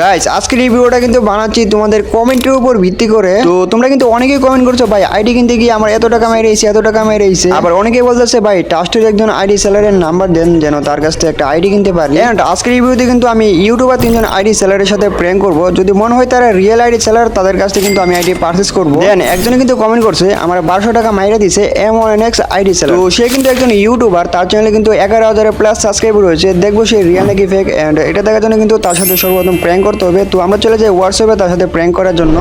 Guys আজকের এই ভিডিওটা কিন্তু বানাচ্ছি তোমাদের কমেন্টের উপর ভিত্তি করে। তো তোমরা কিন্তু অনেকেই কমেন্ট করছ ভাই আইডি কিনতে গিয়ে আমার এত টাকা মেরেছে এত টাকা মেরেছে আবার অনেকেই বলতেছে ভাই ট্রাস্টের একজন আইডি সেলারের নাম্বার দেন যেন তার কাছ থেকে একটা আইডি কিনতে পারি। এন্ড আজকের এই ভিডিওতে কিন্তু আমি ইউটিউবার তিনজন আইডি সেলারের সাথে প্র্যাঙ্ক করব। যদি মনে হয় তারা রিয়েল আইডি সেলার তাদের কাছ থেকে কিন্তু আমি আইডি পারচেস করব। দেন একজনে কিন্তু কমেন্ট করছে আমার বারোশো টাকা মাইরে দিছে M one X ID seller তো সে কিন্তু একজন ইউটিউবার তার চ্যানেলে কিন্তু এগারো হাজারের প্লাস সাবস্ক্রাইবার রয়েছে। দেখব সে রিয়েল নাকি ফেক এন্ড এটা দেখার জন্য কিন্তু তার সাথে সর্বপ্রথম প্র্যাঙ্ক করতে হবে তো আমরা চলে যাই হোয়াটসঅ্যাপে তার সাথে প্র্যাঙ্ক করার জন্য।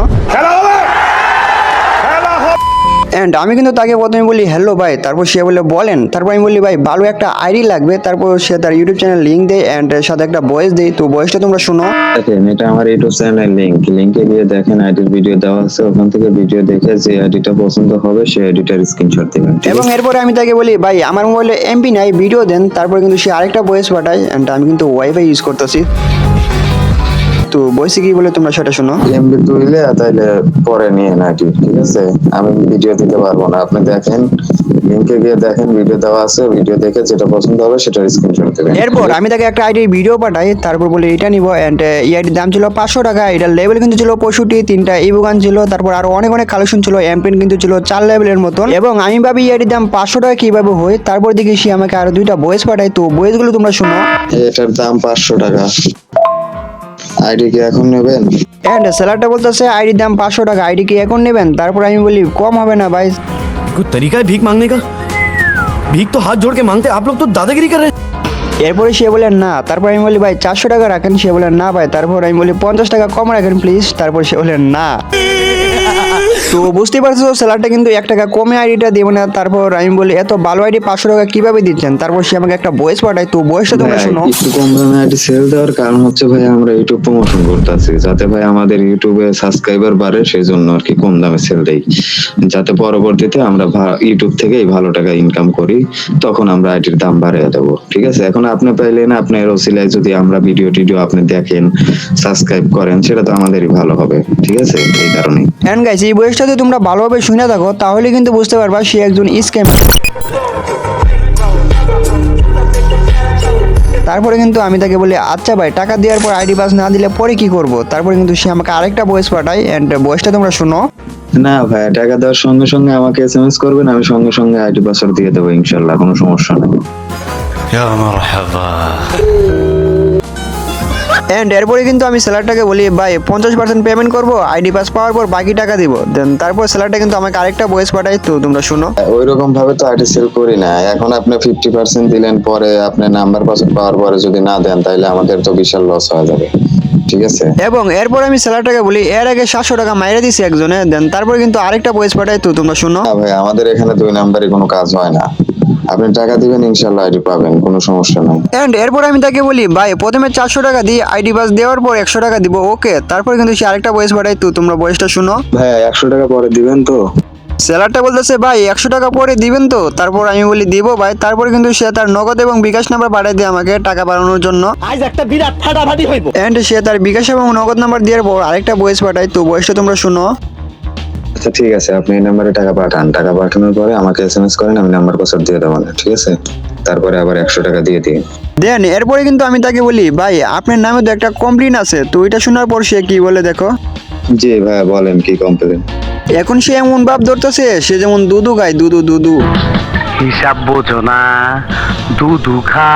অ্যান্ড আমি কিন্তু তাকে প্রথমে বলি হ্যালো ভাই। তারপর সে বলে বলেন। তারপর আমি বলি ভাই ভালো একটা আইডি লাগবে। তারপর সে তার ইউটিউব চ্যানেল লিঙ্ক দেয় অ্যান্ড সাথে একটা ভয়েস দেয়। তো ভয়েসটা তোমরা শুনো। দেখেন এটা আমার ইউটিউব চ্যানেলের লিঙ্ক লিংকে গিয়ে দেখেন আইডির ভিডিও দেওয়া আছে। ওখান থেকে ভিডিও দেখে যে আইডিটা পছন্দ হবে সেই আইডিটার স্ক্রিনশট দিবেন এবং এরপরে আমি তাকে বলি ভাই আমার মোবাইলে এমপি নাই ভিডিও দেন। তারপর কিন্তু সে আরেকটা ভয়েস পাঠায় অ্যান্ড আমি কিন্তু ওয়াইফাই ইউজ করতেছি। তো ভয়েসে কি বলে তোমরা সেটা শোনো? এমবি তুইলে তাইলে পরে নিয়ে না ঠিক আছে? আমি ভিডিও দিতে পারব না। আপনি দেখেন লিংকে গিয়ে দেখেন ভিডিও দেওয়া আছে ভিডিও দেখে যেটা পছন্দ হবে সেটার স্ক্রিনশট দিবেন। এরপর আমি তাকে একটা আইডির ভিডিও পাঠাই তারপর বলে এটা নিব। অ্যান্ড এই আইডির দাম ছিল পাঁচশো টাকা এটার লেভেল কিন্তু ছিল পঁয়ষট্টি তিনটা ইবুগান ছিল। তারপর আরও অনেক অনেক কালেকশন ছিল এমপেন কিন্তু ছিল চার লেভেলের মতন। এবং আমি ভাবি এই আইডির দাম পাঁচশো টাকা কীভাবে হয়? তারপর দেখি সে আমাকে আরও দুইটা বয়েস পাঠায়। তো বয়েসগুলো তোমরা শোনো। এটার দাম পাঁচশো টাকা। আইডি কি এখন নেবেন অ্যান্ড সেলারটা বলতেছে আইডির দাম পাঁচশো টাকা আইডি কি এখন নেবেন তারপর আমি বলি কম হবে না ভাই कोई तरीका है भीख मांगने का भीख तो हाथ जोड़ के मांगते हैं। आप लोग तो दादागिरी कर रहे हैं এরপরে সে বলে না তারপর আমি বলি ভাই চারশো টাকা রাখেন সে বলে না ভাই তারপর আমি বলি পঞ্চাশ টাকা কম রাখেন প্লিজ তারপর সে বলে না তো বুঝতে পারছ সেলারটা কিন্তু এক টাকা কমে আইডিটা দেবে না তারপর আমি বলি এত ভালো আইডি পাঁচশো টাকা কীভাবে দিচ্ছেন? তারপর সে আমাকে একটা বয়স পাঠায় তো বয়সটা তোমরা শোনো। একটু কম দামে আইডি সেল দেওয়ার কারণ হচ্ছে ভাই আমরা ইউটিউব প্রমোশন করতেছি। যাতে ভাই আমাদের ইউটিউবে সাবস্ক্রাইবার বাড়ে সেই জন্য আর কি কম দামে সেল দেই। যাতে পরবর্তীতে আমরা ইউটিউব থেকেই ভালো টাকা ইনকাম করি তখন আমরা আইডির দাম বাড়িয়ে দেবো। ঠিক আছে? এখন আপনি পাইলেন আপনার ওসিলায় যদি আমরা ভিডিও টিডিও আপনি দেখেন সাবস্ক্রাইব করেন সেটা তো আমাদেরই ভালো হবে। ঠিক আছে? এই কারণেই। অ্যান্ড গাইস এই বয়সটা যদি তোমরা ভালোভাবে শুনে থাকো তাহলে কিন্তু বুঝতে পারবা সে একজন স্ক্যাম তারপরে কিন্তু আমি তাকে বলি আচ্ছা ভাই টাকা দেওয়ার পর আইডি পাস না দিলে পরে কি করব? তারপরে কিন্তু সে আমাকে আরেকটা বয়েস পাঠায় অ্যান্ড বয়েসটা তোমরা শোনো। না ভাই টাকা দেওয়ার সঙ্গে সঙ্গে আমাকে এসএমএস করবেন আমি সঙ্গে সঙ্গে আইডি পাসওয়ার্ড দিয়ে দেবো ইনশাল্লাহ কোনো সমস্যা নেই। অ্যান্ড এরপরে কিন্তু আমি সেলারটাকে বলি ভাই পঞ্চাশ পার্সেন্ট পেমেন্ট করব আইডি পাস পাওয়ার পর বাকি টাকা দিব। দেন তারপর সেলারটা কিন্তু আমাকে আরেকটা বয়স পাঠায় তো তোমরা শুনো। ওই রকম ভাবে তো আইডি সেল করি না। এখন আপনি ফিফটি পার্সেন্ট দিলেন পরে আপনি নাম্বার পাসওয়ার্ড পাওয়ার পরে যদি না দেন তাহলে আমাদের তো বিশাল লস হয়ে যাবে। ঠিক আছে? এবং এরপর আমি সেলারটাকে বলি এর আগে সাতশো টাকা মাইরে দিছি একজনে। দেন তারপর কিন্তু আরেকটা বয়স পাঠায় তো তোমরা শুনো। ভাই আমাদের এখানে দুই নাম্বারই কোনো কাজ হয় না। আপনি টাকা দিবেন ইনশাল্লাহ আইডি পাবেন কোনো সমস্যা নাই। অ্যান্ড এরপর আমি তাকে বলি ভাই প্রথমে চারশো টাকা দিয়ে আইডি পাস দেওয়ার পর একশো টাকা দিব ওকে? তারপর কিন্তু সে আরেকটা বয়স পাঠায় তো তোমরা বয়সটা শুনো। ভাই একশো টাকা পরে দিবেন তো? সেলারটা বলতেছে ভাই একশো টাকা পরে দিবেন তো? তারপর আমি বলি দিব ভাই। তারপর কিন্তু সে তার নগদ এবং বিকাশ নাম্বার পাঠিয়ে দেয় আমাকে টাকা বাড়ানোর জন্য। আজ একটা বিরাট ফাটাফাটি হইব। অ্যান্ড সে তার বিকাশ এবং নগদ নাম্বার দেওয়ার পর আরেকটা বয়স পাঠায় তো বয়সটা তোমরা শুনো। আচ্ছা ঠিক আছে আপনি এই নাম্বারে টাকা পাঠান। টাকা পাঠানোর পরে আমাকে এসএমএস করেন আমি নাম্বার পাসওয়ার্ড দিয়ে দেবো না ঠিক আছে? তারপরে আবার একশো টাকা দিয়ে দিন দেন এরপরে কিন্তু আমি তাকে বলি ভাই আপনার নামে তো একটা কমপ্লেন আছে তো এটা শোনার পর সে কি বলে দেখো? জি ভাই বলেন কি কমপ্লেন এখন সে এমন ভাব ধরতেছে সে যেমন দুধু গায় দুধু দুধু। হিসাব বোঝো না দুধু খা।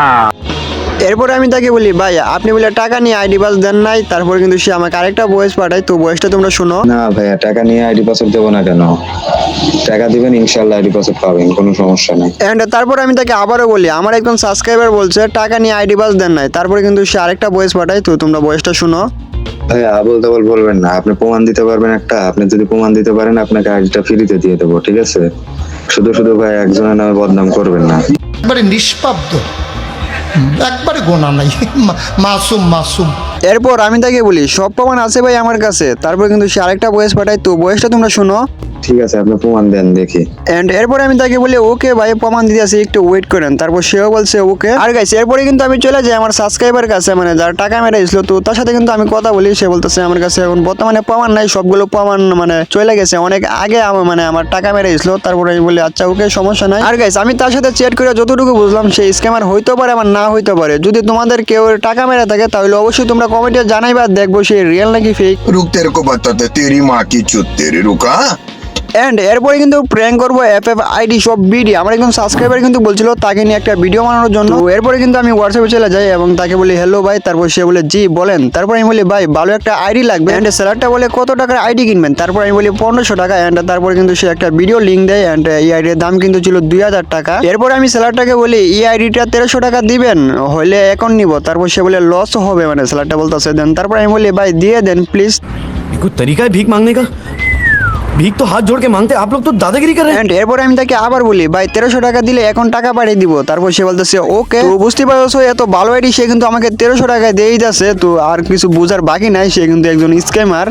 এরপরে আমি তাকে বলি ভাই আপনি বলে টাকা নিয়ে আইডি পাস দেন নাই তারপরে কিন্তু সে আমাকে আরেকটা বয়স পাঠায় তো বয়সটা তোমরা শোনো। না ভাইয়া টাকা নিয়ে আইডি পাসওয়ার্ড দেবো না কেন? টাকা দিবেন ইনশাল্লাহ আইডি পাসওয়ার্ড পাবেন কোনো সমস্যা নাই। অ্যান্ড তারপর আমি তাকে আবারও বলি আমার একজন সাবস্ক্রাইবার বলছে টাকা নিয়ে আইডি পাস দেন নাই তারপরে কিন্তু সে আরেকটা বয়স পাঠায় তো তোমরা বয়সটা শুনো। ভাইয়া আবল তাবল বলবেন না আপনি প্রমাণ দিতে পারবেন একটা আপনি যদি প্রমাণ দিতে পারেন আপনাকে আইডিটা ফ্রিতে দিয়ে দেবো ঠিক আছে? শুধু শুধু ভাই একজনের নামে বদনাম করবেন না। একবারে নিষ্পাব্দ একবারে গোনা নাই। মাসুম মাসুম। এরপর আমি তাকে বলি, সব প্রমাণ আছে ভাই আমার কাছে। তারপর কিন্তু সে আরেকটা বয়স পাঠায়। তো বয়সটা তোমরা শুনো। ঠিক আছে আপনি প্রমাণ দেন দেখি। এন্ড এরপরে আমি তাকে বলি ওকে ভাই প্রমাণ দিতে আসি একটু ওয়েট করেন। তারপর সেও বলছে ওকে। আর গাইছে এরপরে কিন্তু আমি চলে যাই আমার সাবস্ক্রাইবার কাছে মানে যার টাকা মেরেছিল তো তার সাথে কিন্তু আমি কথা বলি। সে বলতেছে আমার কাছে এখন বর্তমানে প্রমাণ নাই সবগুলো প্রমাণ মানে চলে গেছে। অনেক আগে মানে আমার টাকা মেরেছিল। তারপরে আমি বলি আচ্ছা ওকে সমস্যা নাই। আর গাইছে আমি তার সাথে চ্যাট করে যতটুকু বুঝলাম সেই স্ক্যামার হইতে পারে আমার না হইতে পারে। যদি তোমাদের কেউ টাকা মেরে থাকে তাহলে অবশ্যই তোমরা কমেন্টে জানাইবা দেখব সে রিয়েল নাকি ফেক রুক তেরকো বাতাতে তেরি মা কি চুত তেরি রুকা হ্যাঁ? অ্যান্ড এরপরে কিন্তু প্র্যাঙ্ক করব এফ এফ আইডি সব বিডি আমার একজন সাবস্ক্রাইবার কিন্তু বলছিল তাকে নিয়ে একটা ভিডিও বানানোর জন্য। এরপরে কিন্তু আমি হোয়াটসঅ্যাপে চলে যাই এবং তাকে বলি হ্যালো ভাই, তারপর সে বলে, জি, বলেন। তারপর আমি বলি, ভাই, ভালো একটা আইডি লাগবে। অ্যান্ড স্যালারটা বলে, কত টাকার আইডি কিনবেন? তারপর আমি বলি, পনেরোশো টাকা। অ্যান্ড তারপর কিন্তু সে একটা ভিডিও লিঙ্ক দেয় অ্যান্ড এই আইডির দাম কিন্তু ছিল দুই হাজার টাকা। এরপরে আমি স্যালারটাকে বলি, এই আইডিটা তেরোশো টাকা দিবেন, হইলে এখন নিব। তারপর সে বলে লস হবে। মানে স্যালারটা বলতেছে। দেন তারপর আমি বলি, ভাই, দিয়ে দেন প্লিজ তরিকা ভিক মাংনে কা ভিক তো হাত ঝড়কে মানতে আপলোক তো দাদাগিরি করে। এন্ড এরপরে আমি তাকে আবার বলি, ভাই, তেরোশো টাকা দিলে এখন টাকা পাঠিয়ে দিব। তারপর সে বলতেছে ওকে তো বুঝতে পারছ এত ভালো আইডি, সে কিন্তু আমাকে তেরোশো টাকা দেই যাচ্ছে। তো আর কিছু বোঝার বাকি নাই, সে কিন্তু একজন স্ক্যামার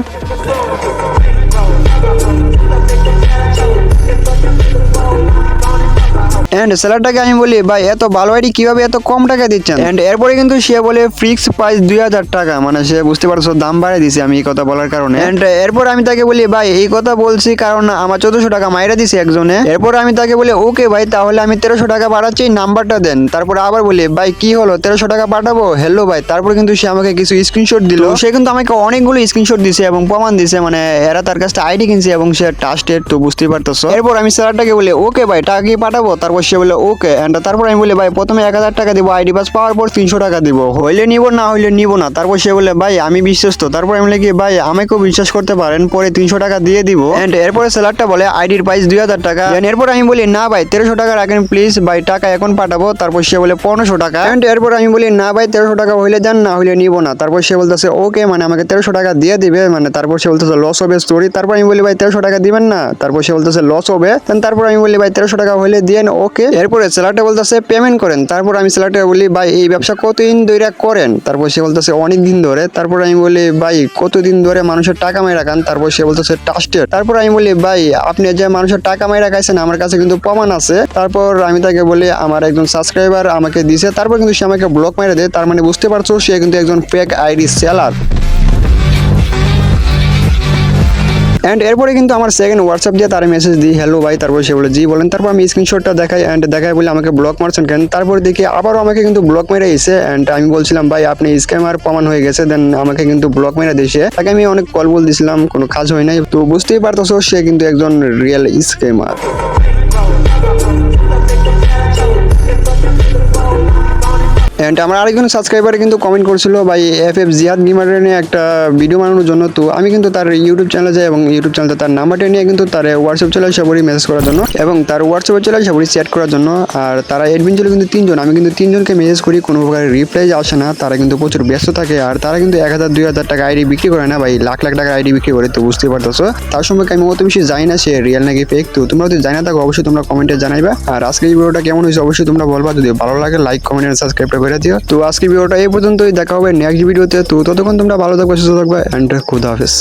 এন্ড সেলারটাকে আমি বলি ভাই এত ভালো আইডি কীভাবে এত কম টাকা দিচ্ছেন? এন্ড এরপরে কিন্তু সে বলে ফিক্স প্রাইস দুই হাজার টাকা। মানে সে বুঝতে পারছ দাম বাড়িয়ে দিছে আমি এই কথা বলার কারণে। এন্ড এরপর আমি তাকে বলি ভাই এই কথা বলছি কারণ আমার চোদ্দশো টাকা মাইরা দিছে একজনে। এরপর আমি তাকে বলি ওকে ভাই তাহলে আমি তেরোশো টাকা পাঠাচ্ছি নাম্বারটা দেন। তারপর আবার বলি ভাই কি হলো? তেরোশো টাকা পাঠাবো? হ্যালো ভাই। তারপর কিন্তু সে আমাকে কিছু স্ক্রিনশট দিল। সে কিন্তু আমাকে অনেকগুলো স্ক্রিনশট দিছে এবং প্রমাণ দিছে মানে এরা তার কাছে আইডি কিনছে এবং সে ট্রাস্টেড তো বুঝতেই পারতেছো। এরপর আমি স্যারটাকে বলি ওকে ভাই টাকা কি পাঠাবো? তারপর সে বলে, ওকে। এন্ড তারপর আমি বলি, ভাই, প্রথমে এক হাজার টাকা দিব আইডি পাস পাওয়ার পর তিনশো টাকা দিব। হইলে নিব, না হইলে নিব না? তারপর সে বলে, ভাই, আমি বিশ্বস্ত। তারপর আমি কি, ভাই, আমাকেও বিশ্বাস করতে পারেন, পরে তিনশো টাকা দিয়ে দিব। এন্ড এরপরে স্যালারটা বলে আইডির প্রাইস দুই হাজার টাকা। এরপর আমি বলি, না ভাই, তেরোশো টাকা রাখেন প্লিজ ভাই, টাকা এখন পাঠাবো। তারপর সে বলে, পনেরোশো টাকা। এন্ড এরপর আমি বলি, না ভাই, তেরোশো টাকা হইলে দেন, না হইলে নিব না। তারপর সে বলতেছে, ওকে মানে আমাকে তেরোশো টাকা দিয়ে দিবে। মানে তারপর সে বলতেছে লস হবে স্টোরি তারপর আমি বলি, ভাই, তেরোশো টাকা দিবেন না। তারপর সে বলতেছে লস হবে তারপর আমি বলি, ভাই, তেরোশো টাকা হইলে দিয়েন, ওকে। এরপরে স্যালারটা বলতেছে পেমেন্ট করেন। তারপর আমি স্যালারটা বলি, ভাই, এই ব্যবসা কতদিন ধরে করেন? তারপর সে বলতেছে, অনেক দিন ধরে। তারপর আমি বলি, ভাই, কতদিন ধরে মানুষের টাকা মাই রাখান তারপর সে বলতেছে ট্রাস্টেড তারপর আমি বলি, ভাই, আপনি যে মানুষের টাকা মাই রাখাইছেন আমার কাছে কিন্তু প্রমাণ আছে। তারপর আমি তাকে বলি, আমার একজন সাবস্ক্রাইবার আমাকে দিছে। তারপর কিন্তু সে আমাকে ব্লক মেরে দেয়। তার মানে বুঝতে পারছ, সে কিন্তু একজন ফেক আইডি সেলার অ্যান্ড এরপরে কিন্তু আমার সেকেন্ড হোয়াটসঅ্যাপ দিয়ে তার মেসেজ দিই হ্যালো ভাই, তারপর সে বলে, জি, বলেন। তারপর আমি স্ক্রিনশটটা দেখাই অ্যান্ড দেখাই বলে আমাকে ব্লক মারছেন কেন? তারপর দেখি আবারও আমাকে কিন্তু ব্লক মেরে এসে অ্যান্ড আমি বলছিলাম, ভাই, আপনি স্ক্যামার প্রমাণ হয়ে গেছে দেন আমাকে কিন্তু ব্লক মেরে দিয়েছে। তাকে আমি অনেক কল বল দিয়েছিলাম কোনো কাজ হয় নাই। তো বুঝতেই পারতেছো, সে কিন্তু একজন রিয়েল স্ক্যামার অ্যান্ড আমার আরেকজন সাবস্ক্রাইবার কিন্তু কমেন্ট করছিল, ভাই এফ এফ জিয়াদ গেমারের নিয়ে একটা ভিডিও বানানোর জন্য। তো আমি কিন্তু তার ইউটিউব চ্যানেলে যাই এবং ইউটিউব চ্যানেলে তার নাম্বারটা নিয়ে কিন্তু তার হোয়াটসঅ্যাপ চলে সবারই মেসেজ করার জন্য এবং তার হোয়াটসঅ্যাপে চলে সবারই চ্যাট করার জন্য। আর তারা এডমিন ছিল কিন্তু তিনজন, আমি কিন্তু তিনজনকে মেসেজ করি, কোনো প্রকার রিপ্লাই আসে না। তারা কিন্তু প্রচুর ব্যস্ত থাকে আর তারা কিন্তু এক হাজার, দুই হাজার টাকা আইডি বিক্রি করে না, ভাই, লাখ লাখ টাকা আইডি বিক্রি করে, তো বুঝতেই পারতেছো। তার সম্পর্কে আমি অত বেশি জানি না, সে রিয়েল নাকি ফেক তো তোমরা যদি জানা থাকো, অবশ্যই তোমরা কমেন্টে জানাইবা। আর আজকে এই ভিডিওটা কেমন হয়েছে, অবশ্যই তোমরা বলবা। যদি ভালো লাগে লাইক কমেন্ট এন্ড সাবস্ক্রাইবটা করে দিও। তো আজকে ভিডিওটা এই পর্যন্তই। দেখা হবে নেক্সট ভিডিওতে তো। ততক্ষণ তোমরা ভালো থাকবে, সুস্থ থাকবে অ্যান্ড খুদা হাফেজ।